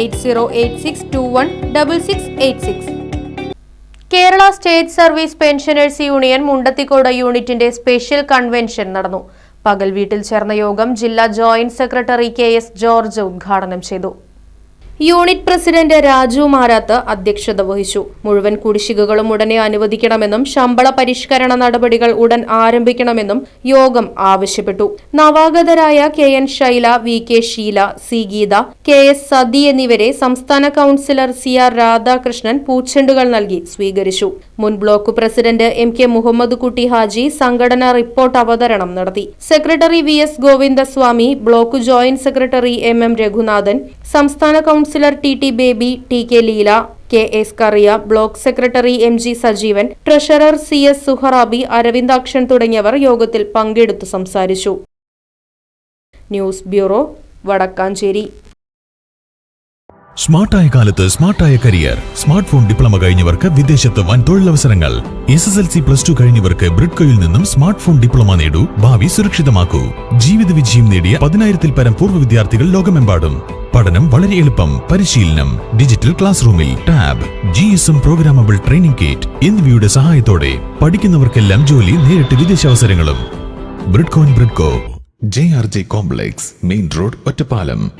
Eight Kerala state service pensioners union Mundathikode യൂണിറ്റിന്റെ special convention നടന്നു. പകൽ വീട്ടിൽ ചേർന്ന യോഗം ജില്ലാ joint secretary K S George ഉദ്ഘാടനം ചെയ്തു. യൂണിറ്റ് പ്രസിഡന്റ് രാജു മാരാത്ത് അധ്യക്ഷത വഹിച്ചു. മുഴുവൻ കുടിശ്ശികകളും ഉടനെ അനുവദിക്കണമെന്നും ശമ്പള പരിഷ്കരണ നടപടികൾ ഉടൻ ആരംഭിക്കണമെന്നും യോഗം ആവശ്യപ്പെട്ടു. നവാഗതരായ K N Shaila V K Sheela C Geetha K S Sathi എന്നിവരെ സംസ്ഥാന കൌൺസിലർ സി ആർ രാധാകൃഷ്ണൻ പൂച്ചെണ്ടുകൾ നൽകി സ്വീകരിച്ചു. മുൻ block president M K Muhammad Kutty Haji സംഘടന റിപ്പോർട്ട് അവതരണം നടത്തി. Secretary V S Govindaswamy block joint secretary M M Raghunathan സംസ്ഥാന councillor T T Baby T K Leela K S Kariya block secretary M G Sajeevan treasurer C S Suharabi Aravindakshan തുടങ്ങിയവർ യോഗത്തിൽ പങ്കെടുത്തു സംസാരിച്ചു. News bureau Vadakkanchery. സ്മാർട്ടായ കാലത്ത് സ്മാർട്ടായ career. Smart phone diploma കഴിഞ്ഞവർക്ക് വിദേശത്ത് വൻ തൊഴിലവസരങ്ങൾ. S S L C plus two കഴിഞ്ഞവർക്ക് ബ്രിഡ്കോയിൽ നിന്നും സ്മാർട്ട് ഫോൺ ഡിപ്ലോമ നേടൂ. ഭാവി സുരക്ഷിതമാക്കൂ. ജീവിത വിജയം നേടിയ പതിനായിരത്തിൽ പരം പൂർവ വിദ്യാർത്ഥികൾ ലോകമെമ്പാടും. പഠനം വളരെ എളുപ്പം. പരിശീലനം ഡിജിറ്റൽ ക്ലാസ് റൂമിൽ tab G S M programmable training kit എന്നിവയുടെ സഹായത്തോടെ പഠിക്കുന്നവർക്കെല്ലാം ജോലി നേരിട്ട് വിദേശാവസരങ്ങളും. ബ്രിഡ്കോൻ Bridco J R J complex main road Ottapalam.